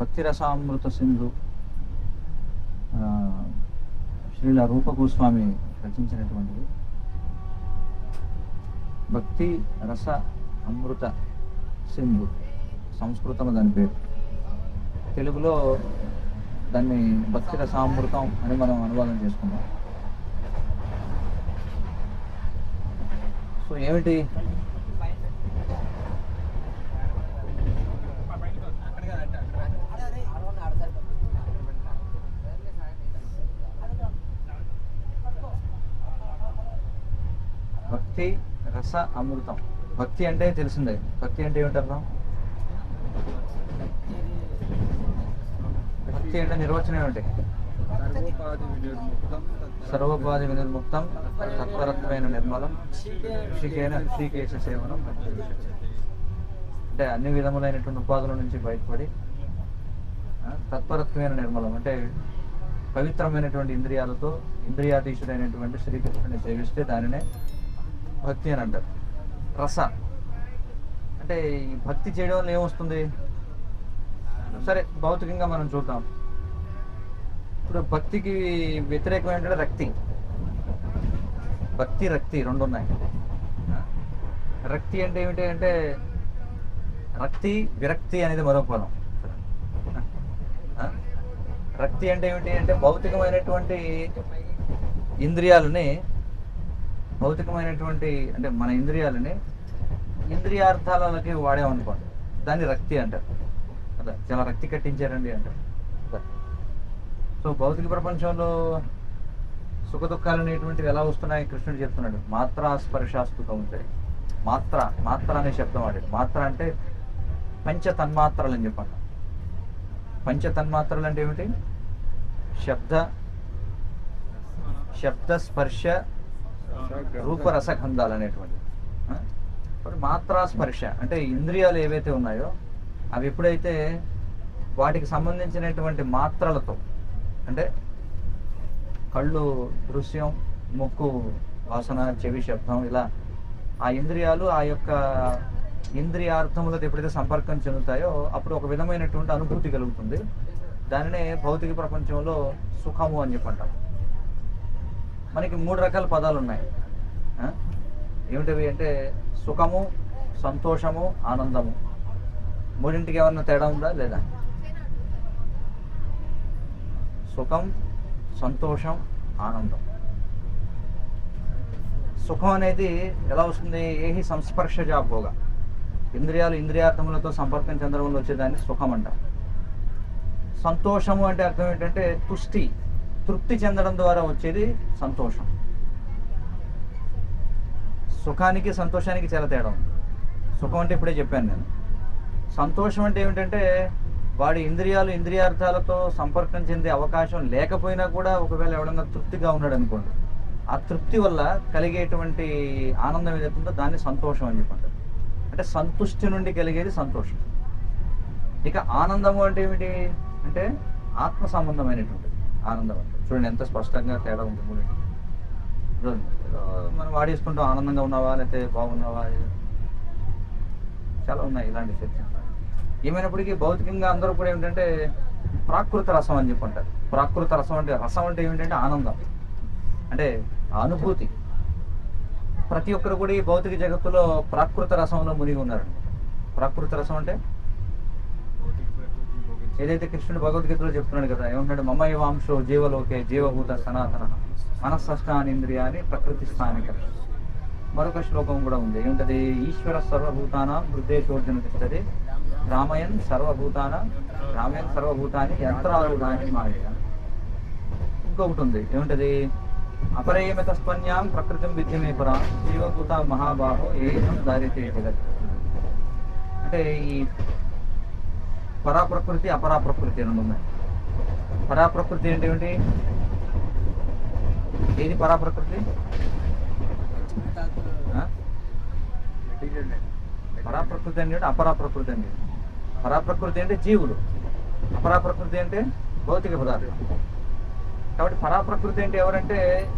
భక్తిరసామృత సింధు శ్రీల రూపగోస్వామి రచించినటువంటిది. భక్తి రస అమృత సింధు సంస్కృతం దాని పేరు. తెలుగులో దాన్ని భక్తి రసామృతం అని మనం అనువాదం చేసుకున్నాం. సో ఏమిటి? భక్తి రస అమృతం. భక్తి అంటే తెలిసిందే. భక్తి అంటే ఏమిటర్థం భక్తి అంటే నిర్వచనం ఏమిటి? సర్వోపాధి వినిర్ముక్తం సర్వోపాధి తత్పరత్వమైన నిర్మలం ఋషికేన ఋషికేశ సేవనం అంటే అన్ని విధములైనటువంటి ఉపాధుల నుంచి బయటపడి తత్పరత్వమైన నిర్మలం. అంటే పవిత్రమైనటువంటి ఇంద్రియాలతో ఇంద్రియాధీశుడైనటువంటి శ్రీకృష్ణుని సేవిస్తే దానినే భక్తి అని అంటారు. రస. అంటే ఈ భక్తి చేయడం వల్ల ఏమొస్తుంది? సరే భౌతికంగా మనం చూద్దాం. ఇప్పుడు భక్తికి వ్యతిరేకమైన రక్తి. భక్తి రక్తి రెండు ఉన్నాయి. రక్తి అంటే ఏమిటి అంటే రక్తి విరక్తి అనేది మరో పదం. రక్తి అంటే ఏమిటి అంటే భౌతికమైనటువంటి ఇంద్రియాలని భౌతికమైనటువంటి అంటే మన ఇంద్రియాలని ఇంద్రియార్థాలకి వాడేమనుకోండి. దాన్ని రక్తి అంటారు. అదే చాలా రక్తి కట్టించారండి అంటారు. సో భౌతిక ప్రపంచంలో సుఖ దుఃఖాలు అనేటువంటివి ఎలా వస్తున్నాయి? కృష్ణుడు చెప్తున్నాడు మాత్రా స్పర్శాస్తుతం ఉంటాయి మాత్ర మాత్ర అనే శబ్దం వాడాడు మాత్ర అంటే పంచ తన్మాత్రలు అని చెప్పండి. పంచ తన్మాత్రలు అంటే ఏమిటి? శబ్ద శబ్ద స్పర్శ రూపరసగంధాలు అనేటువంటి మాత్రా స్పర్శ అంటే ఇంద్రియాలు ఏవైతే ఉన్నాయో అవి ఎప్పుడైతే వాటికి సంబంధించినటువంటి మాత్రలతో అంటే కళ్ళు దృశ్యం ముక్కు వాసన చెవి శబ్దం ఇలా ఆ ఇంద్రియాలు ఆ యొక్క ఇంద్రియార్థములతో ఎప్పుడైతే సంపర్కం చెందుతాయో అప్పుడు ఒక విధమైనటువంటి అనుభూతి కలుగుతుంది. దానినే భౌతిక ప్రపంచంలో సుఖము అని చెప్పంటాం. మనకి మూడు రకాల పదాలు ఉన్నాయి. ఏమిటివి ఏమిటవి అంటే సుఖము సంతోషము ఆనందము. మూడింటికి ఏమన్నా తేడా ఉందా లేదా? సుఖం సంతోషం ఆనందం. సుఖం అనేది ఎలా వస్తుంది? ఏహి సంస్పర్శ భోగ ఇంద్రియాలు ఇంద్రియార్థములతో సంపర్కం చెందడం వచ్చేదాన్ని సుఖం అంటాం. సంతోషము అంటే అర్థం ఏంటంటే తుష్టి తృప్తి చెందడం ద్వారా వచ్చేది సంతోషం. సుఖానికి సంతోషానికి చాలా తేడా ఉంది. సుఖం అంటే ఇప్పుడే చెప్పాను నేను. సంతోషం అంటే ఏమిటంటే వాడి ఇంద్రియాలు ఇంద్రియార్థాలతో సంపర్కం చెందే అవకాశం లేకపోయినా కూడా ఒకవేళ ఎవడన్నా తృప్తిగా ఉన్నాడు అనుకోండి ఆ తృప్తి వల్ల కలిగేటువంటి ఆనందం ఏదైతే ఉందో దాన్ని సంతోషం అని చెప్పంటారు. అంటే సంతుష్టి నుండి కలిగేది సంతోషం. ఇక ఆనందము అంటే ఏమిటి? అంటే ఆత్మ సంబంధమైనటువంటి ఆనందం అంటే. చూడండి ఎంత స్పష్టంగా తేడా ఉంది మూడింటి మనం వాడేసుకుంటాం ఆనందంగా ఉన్నావా లేకపోతే బాగున్నావా చాలా ఉన్నాయి ఇలాంటి చర్చ ఏమైనప్పటికీ భౌతికంగా అందరూ కూడా ఏమిటంటే ప్రాకృత రసం అని చెప్పి అంటారు ప్రాకృత రసం అంటే రసం అంటే ఏమిటంటే ఆనందం. అంటే అనుభూతి. ప్రతి ఒక్కరు కూడా ఈ భౌతిక జగత్తులో ప్రాకృత రసంలో మునిగి ఉన్నారు ప్రాకృత రసం అంటే? ఏదైతే కృష్ణుడు భగవద్గీతలో చెప్తున్నాడు కదా ఏమంటాడు మమయ వాంశో జీవలోకే జీవభూత సనాతన. మనస్సష్టానింద్రియాన్ని ప్రకృతి స్థానిక. మరొక శ్లోకం కూడా ఉంది. ఏమిటది? ఈశ్వర సర్వభూతాన హృదయశోర్జన తిష్టది రామయన్ సర్వభూతాన రామయన్ సర్వభూతాన్ని యంత్రాలుడాని మాయ ఇంకొకటి ఉంది ఏమిటది? అపరేయమిత స్పన్యాం ప్రకృతిం విద్యమే పరా జీవభూత మహాబాహో ఏం దారితే జగత్ అంటే ఈ పరాప్రకృతి అపరాప్రకృతి రెండు ఉన్నాయి పరాప్రకృతి ఏమిటి? ఏది పరాప్రకృతి? పరాప్రకృతి అంటే అపరాప్రకృతి అంటే పరాప్రకృతి అంటే జీవులు. అపరాప్రకృతి అంటే భౌతిక పదార్థం. కాబట్టి పరాప్రకృతి అంటే ఎవరంటే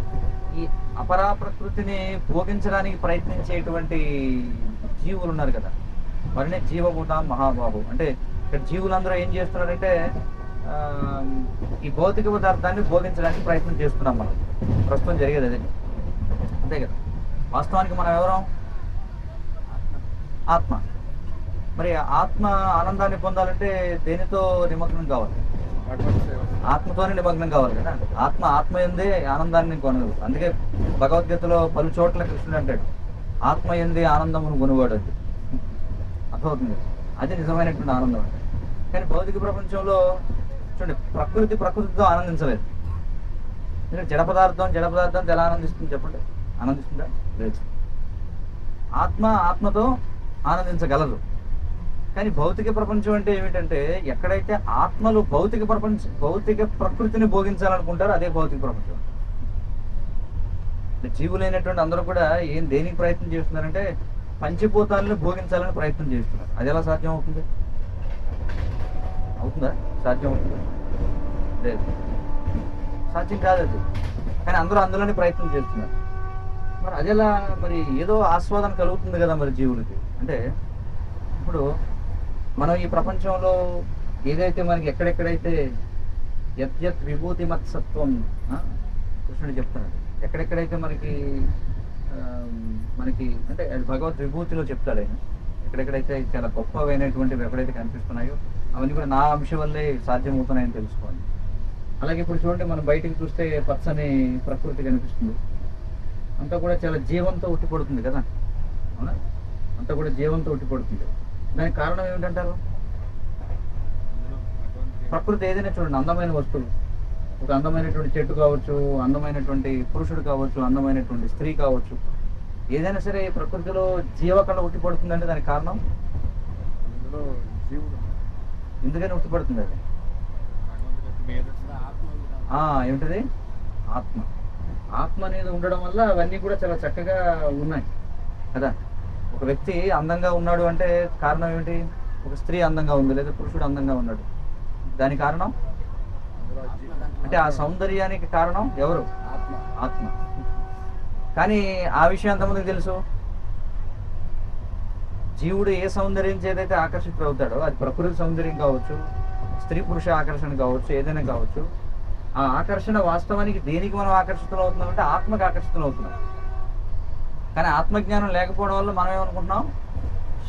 ఈ అపరాప్రకృతిని భోగించడానికి ప్రయత్నించేటువంటి జీవులు ఉన్నారు కదా. వారిని జీవభూత మహాబాబు అంటే ఇక్కడ జీవులందరూ ఏం చేస్తున్నారంటే ఈ భౌతిక పదార్థాన్ని భోగించడానికి ప్రయత్నం చేస్తున్నాం మనం. ప్రస్తుతం జరిగేది అదే. అంతే కదా. వాస్తవానికి మనం ఎవరం? ఆత్మ. మరి ఆత్మ ఆనందాన్ని పొందాలంటే దేనితో నిమగ్నం కావాలి? ఆత్మతోనే నిమగ్నం కావాలి కదా. ఆత్మ ఆత్మ ఎందే ఆనందాన్ని కొనదు. అందుకే భగవద్గీతలో పలు చోట్ల కృష్ణుడు అంటాడు ఆత్మ ఎందే ఆనందమును కొనుగోడు అది అర్థమవుతుంది? అది నిజమైనటువంటి ఆనందం. అంటే కానీ భౌతిక ప్రపంచంలో చూడండి ప్రకృతి ప్రకృతితో ఆనందించలేదు. ఎందుకంటే జడ పదార్థం జడ పదార్థం ఎలా ఆనందిస్తుంది చెప్పండి? ఆనందిస్తుందా? లేదు. ఆత్మ ఆత్మతో ఆనందించగలదు. కానీ భౌతిక ప్రపంచం అంటే ఏమిటంటే ఎక్కడైతే ఆత్మలు భౌతిక ప్రపంచ భౌతిక ప్రకృతిని భోగించాలనుకుంటారో అదే భౌతిక ప్రపంచం. జీవులైనటువంటి అందరూ కూడా ఏం దేనికి ప్రయత్నం చేస్తున్నారంటే పంచభూతాలను భోగించాలని ప్రయత్నం చేస్తున్నారు. అది ఎలా సాధ్యం అవుతుంది? అవుతుందా? సాధ్యం అవుతుందా? లేదు. సాధ్యం కాదు అది. కానీ అందరూ అందులోనే ప్రయత్నం చేస్తున్నారు. మరి అదేలా మరి ఏదో ఆస్వాదన కలుగుతుంది కదా మరి జీవులకి. అంటే ఇప్పుడు మనం ఈ ప్రపంచంలో ఏదైతే మనకి ఎక్కడెక్కడైతే యత్ విభూతి మత్సత్వం కృష్ణుడు చెప్తాడు. ఎక్కడెక్కడైతే మనకి మనకి అంటే భగవద్ విభూతిలో చెప్తాడు ఆయన. ఎక్కడెక్కడైతే చాలా గొప్పవైనటువంటివి ఎక్కడైతే కనిపిస్తున్నాయో అవన్నీ కూడా నా అంశం వల్లే సాధ్యమవుతున్నాయని తెలుసుకోవాలి. అలాగే ఇప్పుడు చూడండి మనం బయటికి చూస్తే పచ్చని ప్రకృతి కనిపిస్తుంది. అంతా కూడా చాలా జీవంతో ఉట్టిపడుతుంది కదా? అవునా? అంతా కూడా జీవంతో ఉట్టిపడుతుంది. దానికి కారణం ఏమిటంటారు? ప్రకృతి ఏదైనా చూడండి అందమైన వస్తువు ఒక అందమైనటువంటి చెట్టు కావచ్చు అందమైనటువంటి పురుషుడు కావచ్చు అందమైనటువంటి స్త్రీ కావచ్చు. ఏదైనా సరే ప్రకృతిలో జీవకళ ఉట్టిపడుతుందంటే దానికి కారణం? అందులో జీవుడు ఎందుకని ఉట్టిపడుతుంది అది? ఏమిటది? ఆత్మ. ఆత్మ అనేది ఉండడం వల్ల అవన్నీ కూడా చాలా చక్కగా ఉన్నాయి. కదా? ఒక వ్యక్తి అందంగా ఉన్నాడు అంటే కారణం ఏమిటి? ఒక స్త్రీ అందంగా ఉంది లేదా పురుషుడు అందంగా ఉన్నాడు. దాని కారణం? అంటే ఆ సౌందర్యానికి కారణం ఎవరు? ఆత్మ. ఆత్మ కానీ ఆ విషయం ఎంతమందికి తెలుసు? జీవుడు ఏ సౌందర్యం చేదైతే ఆకర్షితుడవుతాడో అది ప్రకృతి సౌందర్యం కావచ్చు స్త్రీ పురుష ఆకర్షణ కావచ్చు ఏదైనా కావచ్చు ఆ ఆకర్షణ వాస్తవానికి దేనికి మనం ఆకర్షితులు అవుతున్నాం అంటే ఆత్మకు ఆకర్షితులు అవుతున్నాం కానీ ఆత్మజ్ఞానం లేకపోవడం వల్ల మనం ఏమనుకుంటున్నాం?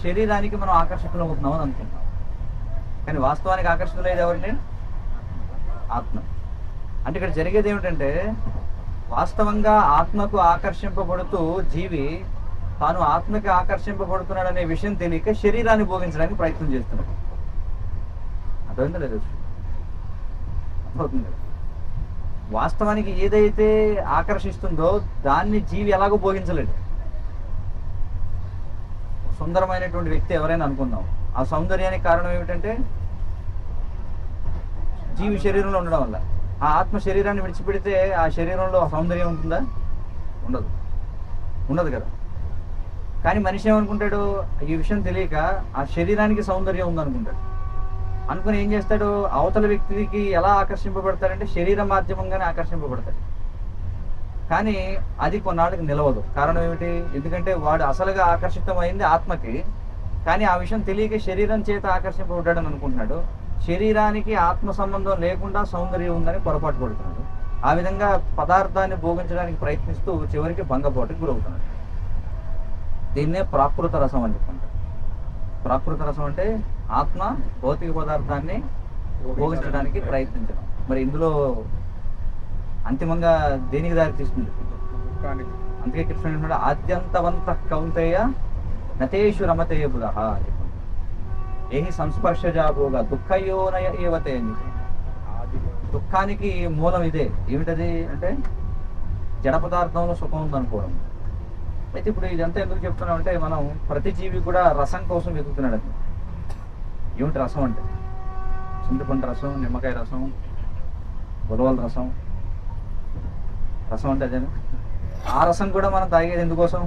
శరీరానికి మనం ఆకర్షితులు అవుతున్నాం అని అనుకుంటున్నాం. కానీ వాస్తవానికి ఆకర్షితులేదు ఎవరిని? ఆత్మ. అంటే ఇక్కడ జరిగేది ఏమిటంటే వాస్తవంగా ఆత్మకు ఆకర్షింపబడుతూ జీవి తాను ఆత్మకి ఆకర్షింపబడుతున్నాడు అనే విషయం తెలియక శరీరాన్ని భోగించడానికి ప్రయత్నం చేస్తున్నాడు. అర్థమైందా లేదు అర్థమవుతుంది వాస్తవానికి ఏదైతే ఆకర్షిస్తుందో దాన్ని జీవి ఎలాగో భోగించలేడు. సుందరమైనటువంటి వ్యక్తి ఎవరైనా అనుకుందాం. ఆ సౌందర్యానికి కారణం ఏమిటంటే జీవి శరీరంలో ఉండడం వల్ల. ఆ ఆత్మ శరీరాన్ని విడిచిపెడితే ఆ శరీరంలో ఆ సౌందర్యం ఉంటుందా? ఉండదు. ఉండదు కదా. కానీ మనిషి ఏమనుకుంటాడు? ఈ విషయం తెలియక ఆ శరీరానికి సౌందర్యం ఉందనుకుంటాడు. అనుకుని ఏం చేస్తాడు? అవతల వ్యక్తికి ఎలా ఆకర్షింపబడతాడంటే శరీర మాధ్యమంగానే ఆకర్షింపబడతాడు. కానీ అది కొన్నాళ్ళకి నిలవదు. కారణం ఏమిటి? ఎందుకంటే వాడు అసలుగా ఆకర్షితమైంది ఆత్మకి. కానీ ఆ విషయం తెలియక శరీరం చేత ఆకర్షింపబడ్డాడని అనుకుంటున్నాడు. శరీరానికి ఆత్మ సంబంధం లేకుండా సౌందర్యం ఉందని పొరపాటు పడుతున్నాడు. ఆ విధంగా పదార్థాన్ని భోగించడానికి ప్రయత్నిస్తూ చివరికి భంగపోటుకి గురవుతున్నాడు. దీన్నే ప్రాకృత రసం అని చెప్పుకుంటారు ప్రాకృత రసం అంటే ఆత్మ భౌతిక పదార్థాన్ని భోగించడానికి ప్రయత్నించడం. మరి ఇందులో అంతిమంగా దేనికి దారి తీస్తుంది అందుకే కృష్ణుడు అంటున్నాడు ఆద్యంతవంత కౌంతేయ నతేషు రమతే బుధ ఏహి సంస్పర్శజాభోగ దుఃఖయోనయ ఏవతే దుఃఖానికి మూలం ఇదే. ఏమిటది అంటే జడ పదార్థంలో సుఖం ఉందనుకోవడం. అయితే ఇప్పుడు ఇదంతా ఎందుకు చెప్తున్నాం అంటే మనం ప్రతి జీవి కూడా రసం కోసం వెతుకుతున్నాడు అది. ఏమిటి రసం అంటే? చింతపండు రసం నిమ్మకాయ రసం ఉలవల రసం రసం అంటే ఆ రసం కూడా మనం తాగేది ఎందుకోసం?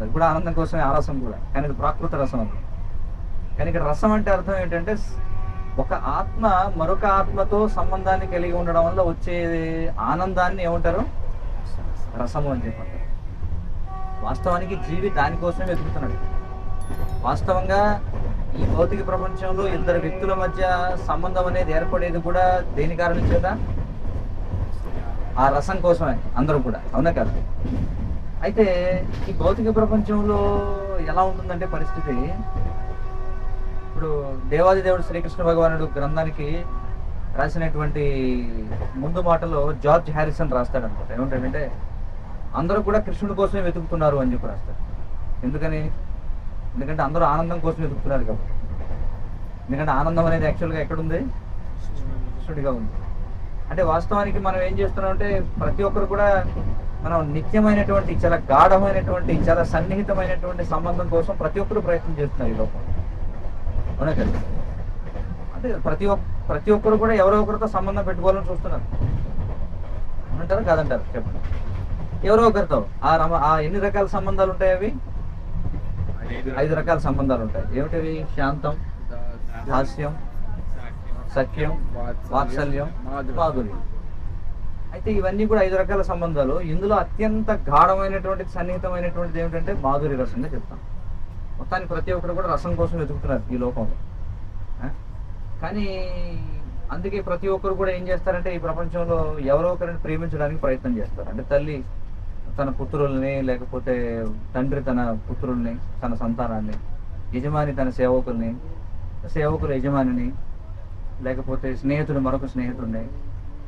అది కూడా ఆనందం కోసమే ఆ రసం కూడా. కానీ ఇది ప్రాకృత రసం అది. కానీ ఇక్కడ రసం అంటే అర్థం ఏంటంటే ఒక ఆత్మ మరొక ఆత్మతో సంబంధాన్ని కలిగి ఉండడం వల్ల వచ్చే ఆనందాన్ని ఏమంటారు? రసము అని చెప్పండి వాస్తవానికి జీవి దానికోసమే వెతుకుతున్నాడు. వాస్తవంగా ఈ భౌతిక ప్రపంచంలో ఇద్దరు వ్యక్తుల మధ్య సంబంధం అనేది ఏర్పడేది కూడా దేని కారణం చేత? ఆ రసం కోసమే అందరూ కూడా. అవునా కాదు? అయితే ఈ భౌతిక ప్రపంచంలో ఎలా ఉంటుందంటే పరిస్థితి ఇప్పుడు దేవాది దేవుడు శ్రీకృష్ణ భగవానుడు గ్రంథానికి రాసినటువంటి ముందు మాటలో జార్జ్ హ్యారిసన్ రాస్తాడు అనమాట ఏమంటాడంటే అందరూ కూడా కృష్ణుడి కోసమే వెతుకుతున్నారు అని చెప్పి రాస్తాడు. ఎందుకని? ఎందుకంటే అందరూ ఆనందం కోసం వెతుకుతున్నారు కాబట్టి. ఎందుకంటే ఆనందం అనేది యాక్చువల్గా ఎక్కడుంది? కృష్ణుడిగా ఉంది. అంటే వాస్తవానికి మనం ఏం చేస్తున్నాం అంటే ప్రతి ఒక్కరు కూడా మనం నిత్యమైనటువంటి చాలా గాఢమైనటువంటి చాలా సన్నిహితమైనటువంటి సంబంధం కోసం ప్రతి ఒక్కరు ప్రయత్నం చేస్తున్నారు ఈ అవునా కదా? అంటే ప్రతి ఒక్క ప్రతి ఒక్కరు కూడా ఎవరో ఒకరితో సంబంధం పెట్టుకోవాలని చూస్తున్నారు. అంటారా కాదంటారు. చెప్పండి. ఎవరో ఒకరితో. ఆ రమ ఆ ఎన్ని రకాల సంబంధాలు ఉంటాయి అవి? ఐదు రకాల. సంబంధాలు ఉంటాయి. ఏమిటవి? శాంతం హాస్యం సఖ్యం వాత్సల్యం మాధుర్యం. అయితే ఇవన్నీ కూడా ఐదు రకాల సంబంధాలు. ఇందులో అత్యంత గాఢమైనటువంటి సన్నిహితమైనటువంటిది ఏమిటంటే మాధుర్య రసంగా చెప్తాం. మొత్తానికి ప్రతి ఒక్కరు కూడా రసం కోసం వెతుకుతున్నారు ఈ లోకంలో? కానీ అందుకే ప్రతి ఒక్కరు కూడా ఏం చేస్తారంటే ఈ ప్రపంచంలో ఎవరో ఒకరిని ప్రేమించడానికి ప్రయత్నం చేస్తారు. అంటే తల్లి తన పుత్రుల్ని లేకపోతే తండ్రి తన పుత్రుల్ని తన సంతానాన్ని యజమాని తన సేవకుల్ని సేవకులు యజమానిని లేకపోతే స్నేహితుడు మరొక స్నేహితుడిని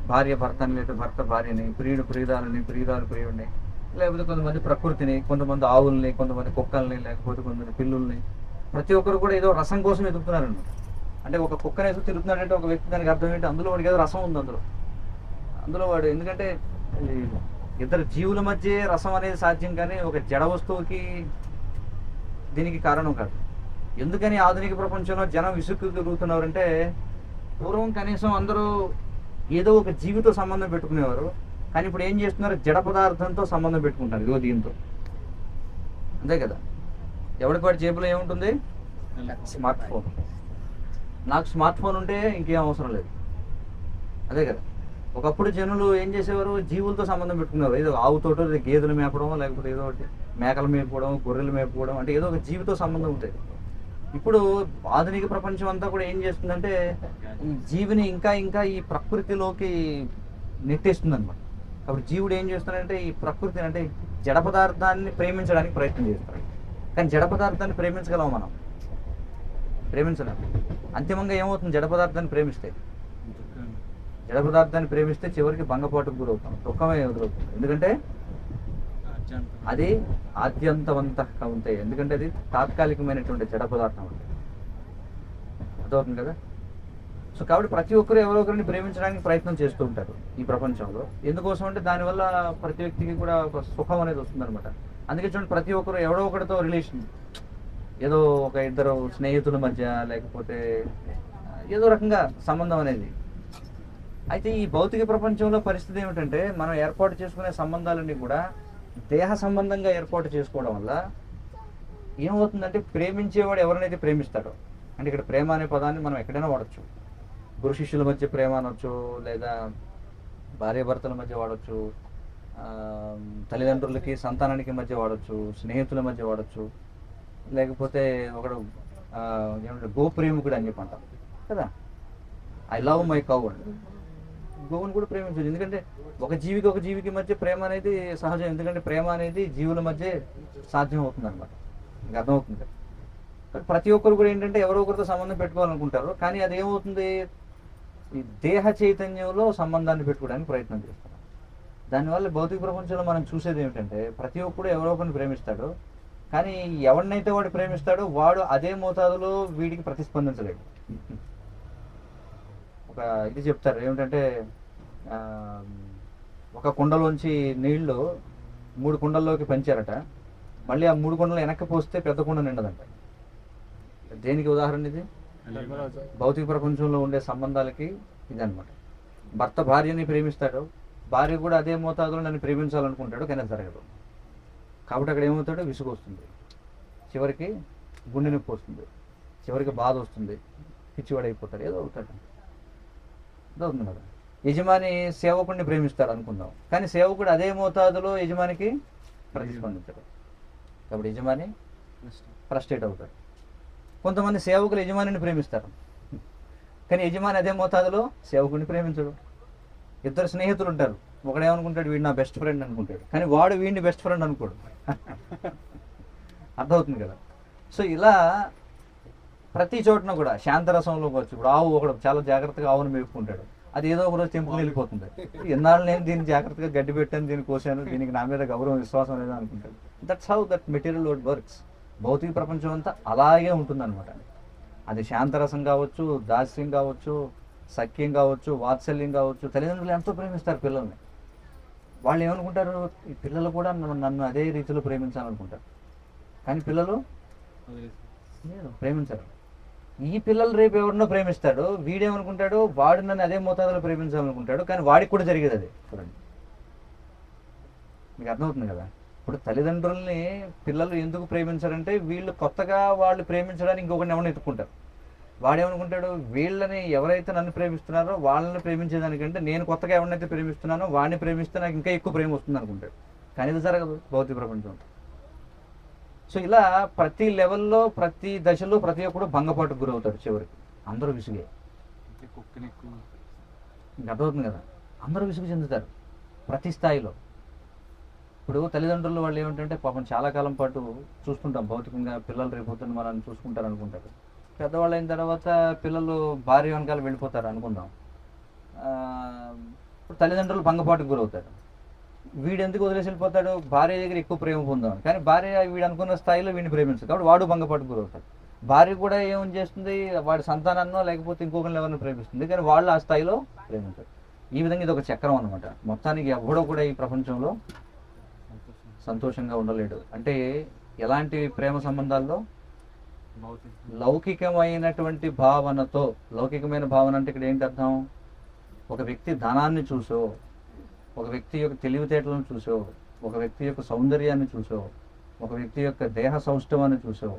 భార్య భర్తని లేదా భర్త భార్యని ప్రియుడు ప్రియురాలని ప్రియురాలు ప్రియుడిని లేకపోతే కొంతమంది ప్రకృతిని కొంతమంది ఆవుల్ని కొంతమంది కుక్కల్ని లేకపోతే కొంతమంది పిల్లుల్ని ప్రతి ఒక్కరు కూడా ఏదో రసం కోసం ఎదుగుతున్నారండి అంటే ఒక కుక్కని ఎదుగు తిరుగుతున్నాడంటే ఒక వ్యక్తి దానికి అర్థం ఏంటి? అందులో వాడికి ఏదో రసం ఉంది అందులో. అందులో వాడు ఎందుకంటే ఇద్దరు జీవుల మధ్య రసం అనేది సాధ్యం కానీ ఒక జడ వస్తువుకి దీనికి కారణం కాదు. ఎందుకని ఆధునిక ప్రపంచంలో జనం విసుక్కు తిరుగుతున్నారంటే పూర్వం కనీసం అందరూ ఏదో ఒక జీవితో సంబంధం పెట్టుకునేవారు. కానీ ఇప్పుడు ఏం చేస్తున్నారు? జడ పదార్థంతో సంబంధం పెట్టుకుంటారు ఇదిగో దీంతో. అంతే కదా? ఎవరికి జేబులో ఏముంటుంది? Smart phone. నాకు స్మార్ట్ ఫోన్ ఉంటే ఇంకేం అవసరం లేదు. అదే కదా? ఒకప్పుడు జనులు ఏం చేసేవారు? జీవులతో సంబంధం పెట్టుకున్నారు ఏదో ఆవుతోటో గేదెలు మేపడం లేకపోతే ఏదో ఒకటి మేకలు మేపుకోవడం గొర్రెలు మేపుకోవడం అంటే ఏదో ఒక జీవితో సంబంధం ఉంటుంది ఇప్పుడు ఆధునిక ప్రపంచం అంతా కూడా ఏం చేస్తుందంటే ఈ జీవిని ఇంకా ఇంకా ఈ ప్రకృతిలోకి నెట్టేస్తుంది అనమాట కాబట్టి జీవుడు ఏం చేస్తున్నాడంటే ఈ ప్రకృతిని అంటే జడ పదార్థాన్ని ప్రేమించడానికి ప్రయత్నం చేస్తాడు కానీ జడ పదార్థాన్ని ప్రేమించగలం మనం. ప్రేమించలేం. అంతిమంగా ఏమవుతుంది? జడ పదార్థాన్ని ప్రేమిస్తే. జడ పదార్థాన్ని ప్రేమిస్తే చివరికి భంగపాటుకు గురవుతాం. దుఃఖమే ఎదురవుతుంది ఎందుకంటే అది ఆద్యంతవంత ఉంటాయి ఎందుకంటే అది తాత్కాలికమైనటువంటి జడ పదార్థం అర్థమవుతుంది కదా? సో కాబట్టి ప్రతి ఒక్కరు ఎవరో ఒకరిని ప్రేమించడానికి ప్రయత్నం చేస్తూ ఉంటారు ఈ ప్రపంచంలో. ఎందుకోసం అంటే దానివల్ల ప్రతి వ్యక్తికి కూడా ఒక సుఖం అనేది వస్తుందన్నమాట. అందుకే చూడండి ప్రతి ఒక్కరు ఎవడో ఒకరితో రిలేషన్. ఏదో ఒక ఇద్దరు స్నేహితుల మధ్య లేకపోతే ఏదో రకంగా సంబంధం అనేది. అయితే ఈ భౌతిక ప్రపంచంలో పరిస్థితి ఏమిటంటే మనం ఏర్పాటు చేసుకునే సంబంధాలన్నీ కూడా దేహ సంబంధంగా ఏర్పాటు చేసుకోవడం వల్ల ఏమవుతుందంటే ప్రేమించేవాడు ఎవరినైతే ప్రేమిస్తాడో అంటే ఇక్కడ ప్రేమ అనే పదాన్ని మనం ఎక్కడైనా వాడచ్చు. గురు శిష్యుల మధ్య ప్రేమ అనొచ్చు లేదా భార్యాభర్తల మధ్య వాడచ్చు తల్లిదండ్రులకి సంతానానికి మధ్య వాడచ్చు స్నేహితుల మధ్య వాడచ్చు లేకపోతే ఒకడు ఏమంటే ఏమంటారు గోప్రేమికుడు అని చెప్పి అంటాం కదా? ఐ లవ్ మై కౌ అండి గోవును కూడా ప్రేమించదు ఎందుకంటే ఒక జీవికి ఒక జీవికి మధ్య ప్రేమ అనేది సహజం. ఎందుకంటే ప్రేమ అనేది జీవుల మధ్య సాధ్యం అవుతుంది అనమాట ఇంకా అర్థమవుతుంది. కానీ ప్రతి ఒక్కరు కూడా ఏంటంటే ఎవరో ఒకరితో సంబంధం పెట్టుకోవాలనుకుంటారు. కానీ అది ఏమవుతుంది? ఈ దేహ చైతన్యంలో సంబంధాన్ని పెట్టుకోవడానికి ప్రయత్నం చేస్తారు. దానివల్ల భౌతిక ప్రపంచంలో మనం చూసేది ఏమిటంటే ప్రతి ఒక్కడు ఎవరో ఒకరిని ప్రేమిస్తాడు. కానీ ఎవరినైతే వాడు ప్రేమిస్తాడో వాడు అదే మోతాదులో వీడికి ప్రతిస్పందించలేడు. ఒక ఇది చెప్తారు. ఏమిటంటే ఒక కుండలోంచి నీళ్ళు మూడు కుండల్లోకి పంచారట. మళ్ళీ ఆ మూడు కుండలు వెనక్కి పోస్తే పెద్ద కుండ నిండదంట. దేనికి ఉదాహరణ ఇది? భౌతిక ప్రపంచంలో ఉండే సంబంధాలకి ఇదన్నమాట. భర్త భార్యని ప్రేమిస్తాడు. భార్య కూడా అదే మోతాదులో నన్ను ప్రేమించాలనుకుంటాడు కానీ అది జరగదు. కాబట్టి అక్కడ ఏమవుతాడో? విసుగు వస్తుంది. చివరికి గుండె నొప్పి వస్తుంది. చివరికి బాధ వస్తుంది. పిచ్చివాడైపోతాడు ఏదో అవుతాడు అర్థమవుతుంది మేడం యజమాని సేవకుడిని ప్రేమిస్తాడు అనుకుందాం. కానీ సేవకుడు అదే మోతాదులో యజమానికి ప్రతిస్పందించడు. కాబట్టి యజమాని ఫ్రస్ట్రేట్ అవుతాడు. కొంతమంది సేవకులు యజమానిని ప్రేమిస్తారు. కానీ యజమాని అదే మోతాదులో సేవకుడిని ప్రేమించడు. ఇద్దరు స్నేహితులు ఉంటారు. ఒకడేమనుకుంటాడు వీడు నా బెస్ట్ ఫ్రెండ్ అనుకుంటాడు. కానీ వాడు వీడిని బెస్ట్ ఫ్రెండ్ అనుకోడు. అర్థమవుతుంది కదా? సో ఇలా ప్రతి చోటన కూడా శాంతరసంలో వచ్చి ఇప్పుడు ఆవు ఒకడు చాలా జాగ్రత్తగా ఆవును మేపుకుంటాడు. అది ఏదో ఒక రోజు తెంపుకుని వెళ్ళిపోతుంది. ఎన్నాళ్ళు నేను దీన్ని జాగ్రత్తగా గడ్డి పెట్టాను దీన్ని కోసాను దీనికి నా మీద గౌరవం విశ్వాసం లేదా అనుకుంటాడు. That's how that material world works భౌతిక ప్రపంచం అంతా అలాగే ఉంటుందన్నమాట అది. శాంతరసం కావచ్చు దాస్యం కావచ్చు సఖ్యం కావచ్చు వాత్సల్యం కావచ్చు తల్లిదండ్రులు ఎంతో ప్రేమిస్తారు పిల్లల్ని. వాళ్ళు ఏమనుకుంటారు? ఈ పిల్లలు కూడా నన్ను అదే రీతిలో ప్రేమించాలనుకుంటారు. కానీ పిల్లలు ప్రేమించరు. ఈ పిల్లలు రేపు ఎవరినో ప్రేమిస్తాడు వీడేమనుకుంటాడు వాడు నన్ను అదే మోతాదులో ప్రేమించాలనుకుంటాడు కానీ వాడికి కూడా జరిగేది అది. చూడండి. మీకు అర్థమవుతుంది కదా? ఇప్పుడు తల్లిదండ్రుల్ని పిల్లలు ఎందుకు ప్రేమించారంటే వీళ్ళు కొత్తగా వాళ్ళు ప్రేమించడానికి ఇంకొకరిని ఎవరిని ఎత్తుకుంటారు వాడేమనుకుంటాడు వీళ్ళని ఎవరైతే నన్ను ప్రేమిస్తున్నారో వాళ్ళని ప్రేమించేదానికంటే నేను కొత్తగా ఎవరినైతే ప్రేమిస్తున్నానో వాడిని ప్రేమిస్తే నాకు ఇంకా ఎక్కువ ప్రేమ వస్తుంది అనుకుంటాడు కానీ ఇది జరగదు భౌతిక ప్రపంచం సో ఇలా ప్రతి లెవెల్లో ప్రతి దశలో ప్రతి ఒక్కడు భంగపాటుకు గురవుతాడు చివరికి. అందరూ విసిగే. అర్థమవుతుంది కదా? అందరూ విసుగు చెందుతారు ప్రతి స్థాయిలో. ఇప్పుడు తల్లిదండ్రులు వాళ్ళు ఏమిటంటే పాపం చాలా కాలం పాటు చూస్తుంటాం. భౌతికంగా పిల్లలు రేపొద్దున మనల్ని చూసుకుంటారు అనుకుంటారు. పెద్దవాళ్ళు అయిన తర్వాత పిల్లలు భార్య వెనకాల వెళ్ళిపోతారు అనుకుందాం. ఇప్పుడు తల్లిదండ్రులు భంగపాటుకు గురవుతారు. వీడు ఎందుకు వదిలేసి వెళ్ళిపోతాడు? భార్య దగ్గర ఎక్కువ ప్రేమ పొందాం. కానీ భార్య వీడు అనుకున్న స్థాయిలో వీడిని ప్రేమించదు. కాబట్టి వాడు భంగపాటుకు గురవుతాడు భార్య కూడా ఏం చేస్తుంది? వాడి సంతానాన్నో లేకపోతే ఇంకొకరిని ఎవరిని ప్రేమిస్తుంది. కానీ వాళ్ళు ఆ స్థాయిలో ప్రేమించారు. ఈ విధంగా ఇది ఒక చక్రం అనమాట మొత్తానికి ఎవడో కూడా ఈ ప్రపంచంలో సంతోషంగా ఉండలేడు. అంటే ఎలాంటి ప్రేమ సంబంధాల్లో? లౌకికమైనటువంటి భావనతో. లౌకికమైన భావన అంటే ఇక్కడ ఏంటి అర్థం? ఒక వ్యక్తి ధనాన్ని చూసో ఒక వ్యక్తి యొక్క తెలివితేటలను చూసావు ఒక వ్యక్తి యొక్క సౌందర్యాన్ని చూసో ఒక వ్యక్తి యొక్క దేహ సౌష్ఠవాన్ని చూసావు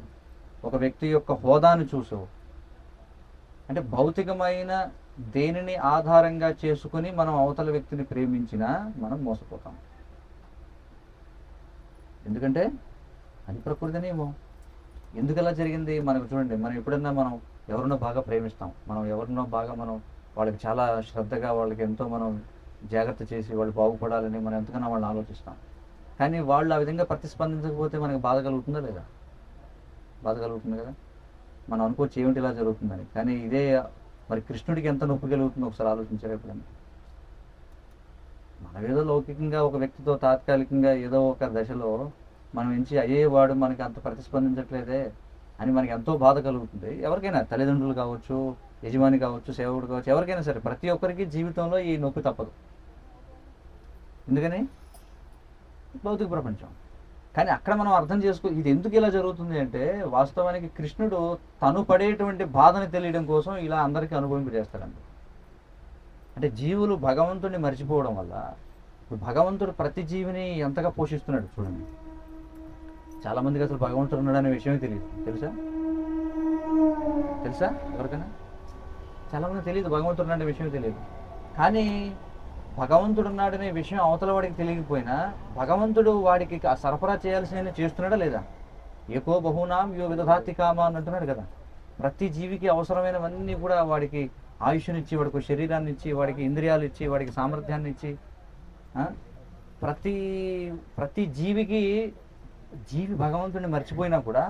ఒక వ్యక్తి యొక్క హోదాను చూసావు అంటే భౌతికమైన దేనిని ఆధారంగా చేసుకుని మనం అవతల వ్యక్తిని ప్రేమించినా మనం మోసపోతాం. ఎందుకంటే అది ప్రకృతినేమో ఎందుకు అలా జరిగింది? మనకు చూడండి మనం ఎప్పుడన్నా మనం ఎవరినో బాగా ప్రేమిస్తాం. మనం ఎవరినో బాగా మనం వాళ్ళకి చాలా శ్రద్ధగా వాళ్ళకి ఎంతో మనం జాగ్రత్త చేసి వాళ్ళు బాగుపడాలని మనం ఎంతకన్నా వాళ్ళని ఆలోచిస్తాం. కానీ వాళ్ళు ఆ విధంగా ప్రతిస్పందించకపోతే మనకి బాధ కలుగుతుందా లేదా? బాధ కలుగుతుంది కదా? మనం అనుకోవచ్చు ఏమిటి ఇలా జరుగుతుందని. కానీ ఇదే మరి కృష్ణుడికి ఎంత నొప్పి కలుగుతుందో ఒకసారి ఆలోచించారు ఎప్పుడైనా? మనం ఏదో లౌకికంగా ఒక వ్యక్తితో తాత్కాలికంగా ఏదో ఒక దశలో మనం ఎంచి అయ్యేవాడు మనకి అంత ప్రతిస్పందించట్లేదే అని మనకి ఎంతో బాధ కలుగుతుంది. ఎవరికైనా తల్లిదండ్రులు కావచ్చు యజమాని కావచ్చు సేవకుడు కావచ్చు ఎవరికైనా సరే ప్రతి ఒక్కరికి జీవితంలో ఈ నొప్పి తప్పదు. ఎందుకని? భౌతిక ప్రపంచం. కానీ అక్కడ మనం అర్థం చేసుకో ఇది ఎందుకు ఇలా జరుగుతుంది అంటే వాస్తవానికి కృష్ణుడు తను పడేటువంటి బాధను తెలియడం కోసం ఇలా అందరికీ అనుభవింపజేస్తాడండి అంటే జీవులు భగవంతుడిని మర్చిపోవడం వల్ల ఇప్పుడు భగవంతుడు ప్రతి జీవిని ఎంతగా పోషిస్తున్నాడు చూడండి. చాలామందికి అసలు భగవంతుడు ఉన్నాడనే విషయమే తెలియదు. తెలుసా? తెలుసా ఎవరికైనా? చాలామంది తెలియదు భగవంతుడు ఉన్నాడనే విషయం తెలియదు. కానీ భగవంతుడు ఉన్నాడనే విషయం అవతల వాడికి తెలియకపోయినా భగవంతుడు వాడికి సరఫరా చేయాల్సిన చేస్తున్నాడా లేదా? ఏకో బహునాం యో విదధాతి కామ అని అంటున్నాడు కదా. ప్రతి జీవికి అవసరమైనవన్నీ కూడా వాడికి ఆయుష్నిచ్చి వాడికి శరీరాన్ని ఇచ్చి వాడికి ఇంద్రియాలు ఇచ్చి వాడికి సామర్థ్యాన్ని ఇచ్చి ప్రతి ప్రతి జీవికి జీవి భగవంతుడిని మర్చిపోయినా కూడా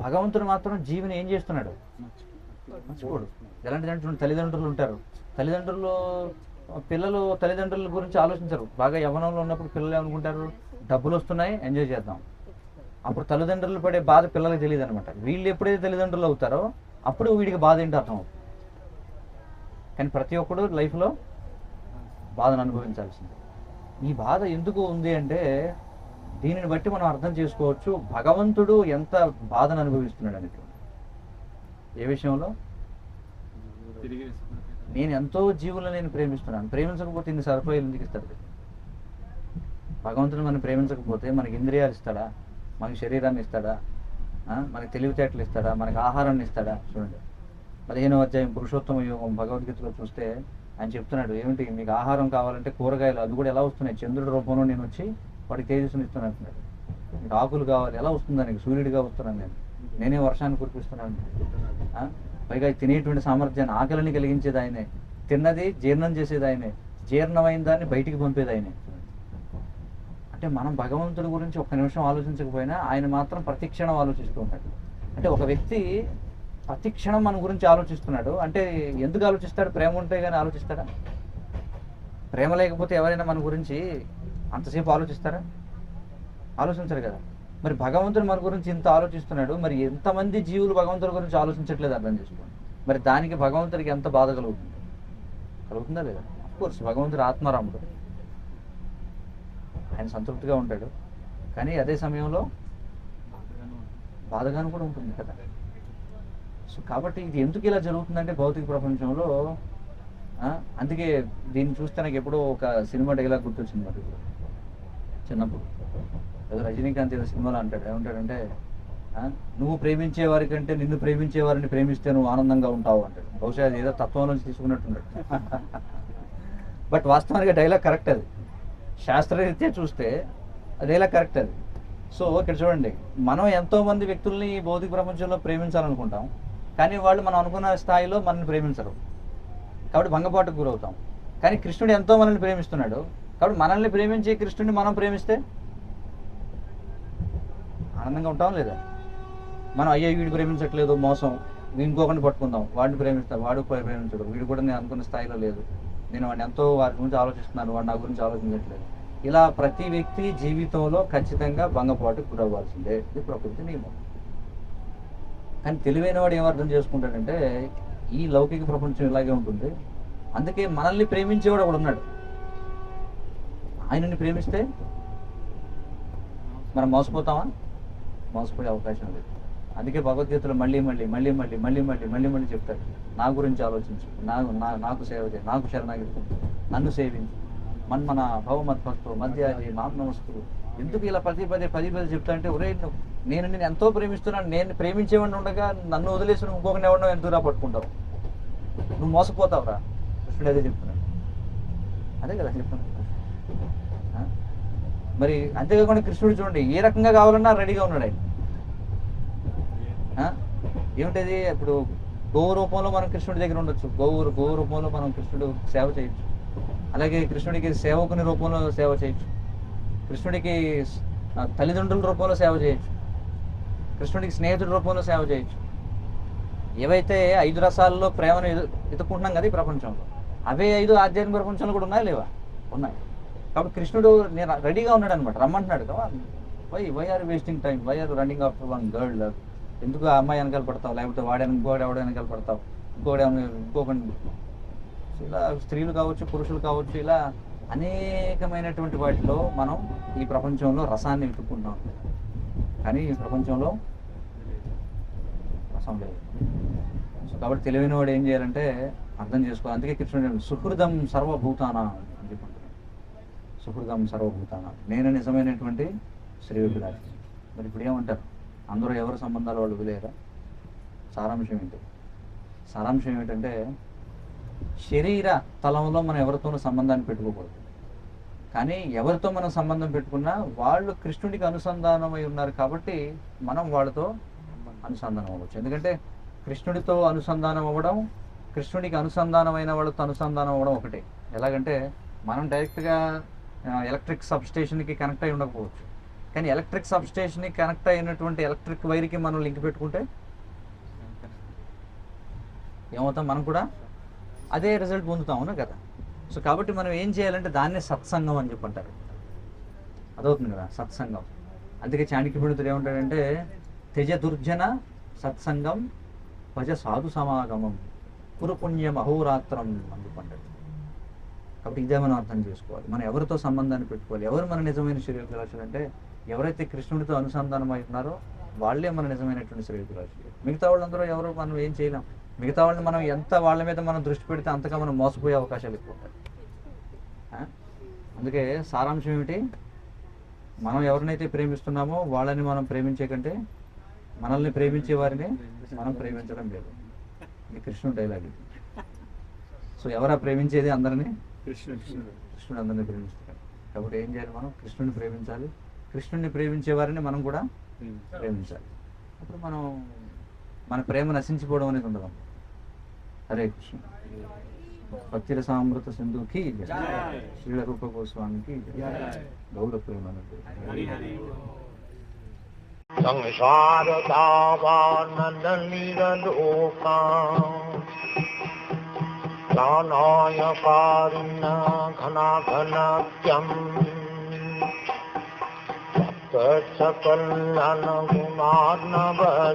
భగవంతుడు మాత్రం జీవిని ఏం చేస్తున్నాడు? మర్చిపోడు. ఎలాంటి తల్లిదండ్రులు ఉంటారు. తల్లిదండ్రులు పిల్లలు తల్లిదండ్రుల గురించి ఆలోచించరు. బాగా యవ్వనంలో ఉన్నప్పుడు పిల్లలు ఏమనుకుంటారు? డబ్బులు వస్తున్నాయి ఎంజాయ్ చేద్దాం. అప్పుడు తల్లిదండ్రులు పడే బాధ పిల్లలకు తెలియదు అనమాట వీళ్ళు ఎప్పుడైతే తల్లిదండ్రులు అవుతారో అప్పుడు వీడికి బాధ ఏంటో అర్థం అవుతుంది కానీ ప్రతి ఒక్కడు లైఫ్లో బాధను అనుభవించాల్సింది. ఈ బాధ ఎందుకు ఉంది అంటే దీనిని బట్టి మనం అర్థం చేసుకోవచ్చు భగవంతుడు ఎంత బాధను అనుభవిస్తున్నాడు అనేది. ఏ విషయంలో? నేను ఎంతో జీవులను నేను ప్రేమిస్తున్నాను. ప్రేమించకపోతే ఇన్ని సరఫరాలు ఎందుకు ఇస్తాడు? భగవంతుడు మనం ప్రేమించకపోతే మనకి ఇంద్రియాలు ఇస్తాడా? మనకి శరీరాన్ని ఇస్తాడా? మనకి తెలివితేటలు ఇస్తాడా? మనకి ఆహారాన్ని ఇస్తాడా? చూడండి. పదిహేనో అధ్యాయం పురుషోత్తమ యోగం భగవద్గీతలో చూస్తే ఆయన చెప్తున్నాడు ఏమిటి? మీకు ఆహారం కావాలంటే కూరగాయలు అది కూడా ఎలా వస్తున్నాయి? చంద్రుడి రూపంలో నేను వచ్చి వాడికి తేజస్సుని ఇస్తున్నాను అంటున్నాడు. మీకు ఆకులు కావాలి ఎలా వస్తుందా? నీకు సూర్యుడిగా వస్తున్నాను నేను. నేనే వర్షాన్ని కురిపిస్తున్నాను. పైగా తినేటువంటి సామర్థ్యాన్ని ఆకలిని కలిగించేది ఆయనే. తిన్నది జీర్ణం చేసేది ఆయనే. జీర్ణమైన దాన్ని బయటికి పంపేది ఆయనే. అంటే మనం భగవంతుడి గురించి ఒక్క నిమిషం ఆలోచించకపోయినా ఆయన మాత్రం ప్రతిక్షణం ఆలోచిస్తూ ఉంటాడు. అంటే ఒక వ్యక్తి ప్రతిక్షణం మన గురించి ఆలోచిస్తున్నాడు. అంటే ఎందుకు ఆలోచిస్తాడు? ప్రేమ ఉంటే కానీ ఆలోచిస్తాడా? ప్రేమ లేకపోతే ఎవరైనా మన గురించి అంతసేపు ఆలోచిస్తారా? ఆలోచించరు కదా. మరి భగవంతుడు మన గురించి ఇంత ఆలోచిస్తున్నాడు మరి ఎంతమంది జీవులు భగవంతుడి గురించి ఆలోచించట్లేదు అర్థం చేసుకోండి. మరి దానికి భగవంతుడికి ఎంత బాధ కలుగుతుంది? కలుగుతుందా లేదా? కోర్స్ భగవంతుడు ఆత్మరాముడు. ఆయన సంతృప్తిగా ఉంటాడు. కానీ అదే సమయంలో బాధగాను కూడా ఉంటుంది కదా. సో కాబట్టి ఇది ఎందుకు ఇలా జరుగుతుందంటే భౌతిక ప్రపంచంలో అందుకే దీన్ని చూస్తే నాకు ఎప్పుడో ఒక సినిమా డైలాగ్ గుర్తొచ్చింది మరి చిన్నప్పుడు. ఏదో రజనీకాంత్ ఏదో సినిమాలో అంటాడు. ఏమంటాడంటే నువ్వు ప్రేమించే వారి కంటే నిన్ను ప్రేమించే వారిని ప్రేమిస్తే నువ్వు ఆనందంగా ఉంటావు అంటాడు. బహుశా అది ఏదో తత్వం నుంచి తీసుకున్నట్టున్నాడు. బట్ వాస్తవానికి డైలాగ్ కరెక్ట్ అది. శాస్త్రరీత్యా చూస్తే డైలాగ్ కరెక్ట్ అది. సో ఇక్కడ చూడండి మనం ఎంతో మంది వ్యక్తుల్ని ఈ భౌతిక ప్రపంచంలో ప్రేమించాలనుకుంటాం కానీ వాళ్ళు మనం అనుకున్న స్థాయిలో మనల్ని ప్రేమించరు. కాబట్టి భంగపాటుకు గురవుతాం. కానీ కృష్ణుడు ఎంతో మనల్ని ప్రేమిస్తున్నాడు. కాబట్టి మనల్ని ప్రేమించే కృష్ణుడిని మనం ప్రేమిస్తే ఆనందంగా ఉంటాం లేదా? మనం అయ్యో వీడు ప్రేమించట్లేదు మోసం. ఇంకొకరిని పట్టుకుందాం. వాడిని ప్రేమిస్తాడు వాడు ప్రేమించడు. వీడు కూడా నేను అనుకున్న స్థాయిలో లేదు. నేను వాడిని ఎంతో వారి గురించి ఆలోచిస్తున్నాను వాడు నా గురించి ఆలోచించట్లేదు. ఇలా ప్రతి వ్యక్తి జీవితంలో ఖచ్చితంగా భంగపాటు గురవ్వాల్సిందే. ఇది ప్రకృతి నియమం. కానీ తెలివైన వాడు ఏం అర్థం చేసుకుంటాడంటే ఈ లౌకిక ప్రపంచం ఇలాగే ఉంటుంది. అందుకే మనల్ని ప్రేమించేవాడు ఒకడు ఉన్నాడు. ఆయనని ప్రేమిస్తే మనం మోసపోతామా? మోసపోయే అవకాశం లేదు. అందుకే భగవద్గీతలో మళ్ళీ మళ్ళీ మళ్ళీ మళ్ళీ మళ్ళీ మళ్ళీ మళ్ళీ మళ్ళీ చెప్తారు. నా గురించి ఆలోచించు. నాకు నా నాకు సేవ చేయి. నాకు శరణాగిరి నన్ను సేవించు. మన్మన భవమద్భక్తు మధ్యాది మాం నమస్కుడు ఎందుకు ఇలా పది పదే పది పది చెప్తా అంటే ఒరే నేను నేను ఎంతో ప్రేమిస్తున్నాను. నేను ప్రేమించేవాడిని ఉండగా నన్ను వదిలేసి నువ్వు ఇంకొకరిని ఎవడో ఎంత దూరా పట్టుకుంటావు? నువ్వు మోసపోతావురా? కృష్ణుడు అదే చెప్తున్నాడు. అదే కదా చెప్తున్నాను మరి అంతేకాకుండా కృష్ణుడు చూడండి ఏ రకంగా కావాలన్నా రెడీగా ఉన్నాడు ఆయన. ఏమిటది? ఇప్పుడు గోవు రూపంలో మనం కృష్ణుడి దగ్గర ఉండొచ్చు. గోవు గోవు రూపంలో మనం కృష్ణుడు సేవ చేయొచ్చు. అలాగే కృష్ణుడికి సేవకుని రూపంలో సేవ చేయొచ్చు. కృష్ణుడికి తల్లిదండ్రుల రూపంలో సేవ చేయొచ్చు. కృష్ణుడికి స్నేహితుడి రూపంలో సేవ చేయొచ్చు. ఏవైతే ఐదు రసాల్లో ప్రేమను ఎదు ఎదుర్కొంటున్నాం కదా ఈ ప్రపంచంలో అవే ఐదు ఆధ్యాత్మిక ప్రపంచంలో కూడా ఉన్నాయా లేవా? ఉన్నాయి. కాబట్టి కృష్ణుడు నేను రెడీగా ఉన్నాడు అనమాట రమ్మంటున్నాడు కదా why why are wasting time why are running after one girl ఎందుకు ఆ అమ్మాయి వెనకాల పడతావు? లేకపోతే వాడు ఇంకోటి ఎవడ వెనకాల పడతావు? ఇంకోటి ఇంకోకండి ఇలా స్త్రీలు కావచ్చు పురుషులు కావచ్చు ఇలా అనేకమైనటువంటి వాటిలో మనం ఈ ప్రపంచంలో రసాన్ని వెతుక్కుంటాం కానీ ఈ ప్రపంచంలో రసం లేదు. సో కాబట్టి తెలివైన వాడు ఏం చేయాలంటే అర్థం చేసుకోవాలి. అందుకే కృష్ణుడు సుహృదం సర్వభూతాన. సుహృదం సర్వభూతాన. నేను నిజమైనటువంటి శ్రీవిభిలాషి మరి ఇప్పుడు ఏమంటారు? అందరూ ఎవరి సంబంధాలు వాళ్ళు వదిలేరా సారాంశం ఏంటి? సారాంశం ఏమిటంటే శరీర తలంలో మనం ఎవరితోనూ సంబంధాన్ని పెట్టుకోకూడదు. కానీ ఎవరితో మనం సంబంధం పెట్టుకున్నా వాళ్ళు కృష్ణుడికి అనుసంధానమై ఉన్నారు కాబట్టి మనం వాళ్ళతో అనుసంధానం అవ్వచ్చు. ఎందుకంటే కృష్ణుడితో అనుసంధానం అవ్వడం కృష్ణుడికి అనుసంధానమైన వాళ్ళతో అనుసంధానం అవ్వడం ఒకటే. ఎలాగంటే మనం డైరెక్ట్గా ఎలక్ట్రిక్ సబ్స్టేషన్కి కనెక్ట్ అయి ఉండకపోవచ్చు. కానీ ఎలక్ట్రిక్ సబ్స్టేషన్కి కనెక్ట్ అయినటువంటి ఎలక్ట్రిక్ వైర్కి మనం లింక్ పెట్టుకుంటే ఏమవుతాం? మనం కూడా అదే రిజల్ట్ పొందుతాం అవునా కదా? సో కాబట్టి మనం ఏం చేయాలంటే దాన్నే సత్సంగం అని చెప్పి అంటారు అదవుతుంది కదా? సత్సంగం. అందుకే చాణక్య పండితుడు ఏమంటాడంటే త్యజ దుర్జన సత్సంగం భజ సాధు సమాగమం పురుపుణ్యం అహోరాత్రం అని చెప్పంటాడు. కాబట్టి ఇదే మనం అర్థం చేసుకోవాలి. మనం ఎవరితో సంబంధాన్ని పెట్టుకోవాలి? ఎవరు మన నిజమైన శ్రేయోభిలాషులు అంటే ఎవరైతే కృష్ణుడితో అనుసంధానం అయి ఉన్నారో వాళ్ళే మన నిజమైనటువంటి శ్రేయోభిలాషులు మిగతా వాళ్ళందరూ ఎవరు మనం ఏం చేయలేం. మిగతా వాళ్ళని మనం ఎంత వాళ్ళ మీద మనం దృష్టి పెడితే అంతగా మనం మోసపోయే అవకాశాలు ఎక్కువ ఉంటాయి. అందుకే సారాంశం ఏమిటి? మనం ఎవరినైతే ప్రేమిస్తున్నామో వాళ్ళని మనం ప్రేమించే కంటే మనల్ని ప్రేమించే వారిని మనం ప్రేమించడం లేదు. ఇది కృష్ణుడు డైలాగ్ సో ఎవరా ప్రేమించేది అందరినీ? కృష్ణుడు కృష్ణుడు అందరినీ ప్రేమిస్తాడు కాబట్టి ఏం చేయాలి మనం కృష్ణుడిని ప్రేమించాలి కృష్ణుడిని ప్రేమించే వారిని మనం కూడా ప్రేమించాలి అప్పుడు మనం మన ప్రేమ నశించిపోవడం అనేది ఉండదు హరే కృష్ణ భక్తిర సామృత సింధుకి శ్రీల రూప గోస్వామికి గౌర ప్రేమ संसारदावानलिरलोका प्राणाय णाय पारिण घना घनव्यम् स्वसपल्लनं मार्नवशबन्दि